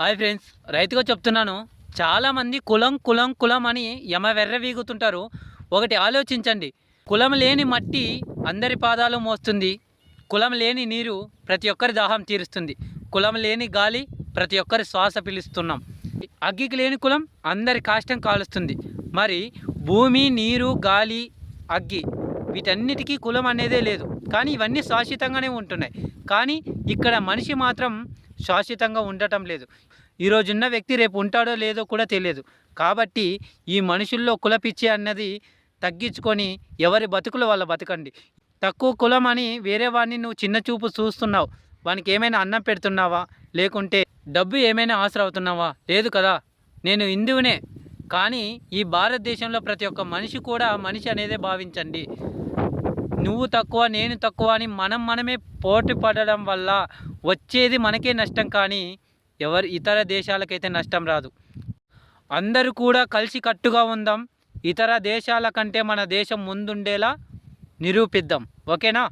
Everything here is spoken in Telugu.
హాయ్ ఫ్రెండ్స్ రైతుగా చెప్తున్నాను. చాలామంది కులం కులం కులం అని యమ వెర్ర వీగుతుంటారు. ఒకటి ఆలోచించండి. కులం లేని మట్టి అందరి పాదాలు మోస్తుంది. కులం లేని నీరు ప్రతి ఒక్కరి దాహం తీరుస్తుంది. కులం లేని గాలి ప్రతి ఒక్కరి శ్వాస పిలుస్తున్నాం. అగ్గికి లేని కులం అందరి కాష్టం కాలుస్తుంది. మరి భూమి నీరు గాలి అగ్గి వీటన్నిటికీ కులం అనేదే లేదు. కానీ ఇవన్నీ శాశ్వతంగానే ఉంటున్నాయి. కానీ ఇక్కడ మనిషి మాత్రం శాశ్వతంగా ఉండటం లేదు. ఈరోజున్న వ్యక్తి రేపు ఉంటాడో లేదో కూడా తెలియదు. కాబట్టి ఈ మనుషుల్లో కులపిచ్చి అన్నది తగ్గించుకొని ఎవరి బతుకులు వాళ్ళ బతకండి. తక్కువ కులం అని వేరే వాడిని నువ్వు చిన్న చూపు చూస్తున్నావు. వానికి ఏమైనా అన్నం పెడుతున్నావా? లేకుంటే డబ్బు ఏమైనా ఆసరవుతున్నావా లేదు కదా. నేను హిందువునే. కానీ ఈ భారతదేశంలో ప్రతి ఒక్క మనిషి కూడా మనిషి అనేదే భావించండి. నువ్వు తక్కువ నేను తక్కువ అని మనం మనమే పోటీ పడడం వల్ల వచ్చేది మనకే నష్టం కానీ ఎవరు ఇతర దేశాలకైతే నష్టం రాదు. అందరూ కూడా కలిసి కట్టుగా ఉందాం. ఇతర దేశాల కంటే మన దేశం ముందుండేలా నిరూపిద్దాం. ఓకేనా?